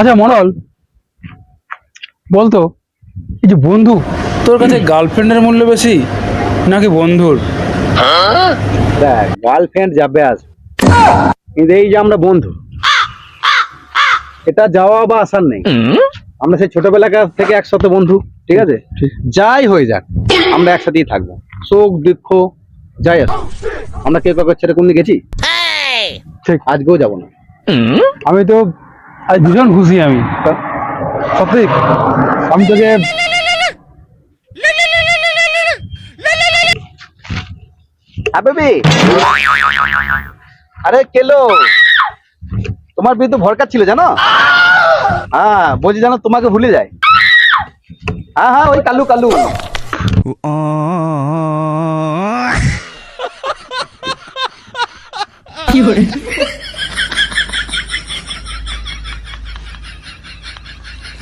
আচ্ছা মরল বলতো এই যে বন্ধু তোর কাছে গার্লফ্রেন্ডের মূল্য বেশি নাকি বন্ধুর? দেখ গার্লফ্রেন্ড যাবে আস কিন্তু এই যে আমরা বন্ধু এটা যাওয়া বা আসার নেই। আমরা সেই ছোটবেলাকার থেকে একসাথে বন্ধু ঠিক আছে? ঠিক। যাই হয়ে যাক আমরা একসাথেই থাকব। সুখ দুঃখ যাই আসো আমরা কেউ কাউকে ছেড়ে কোনদিন গেছি? ঠিক। আজকেও যাব না। আমি তো আজ ভীষণ খুশি আমি। সত্যি? আমি তোকে হ্যাঁ বেবি। আরে কেলো। তোমার বিয়ে তো ভরকার ছিল জানো? হ্যাঁ বলছি জানো তোমাকে ভুলে যায়। হ্যাঁ হ্যাঁ ওই কালু কালু।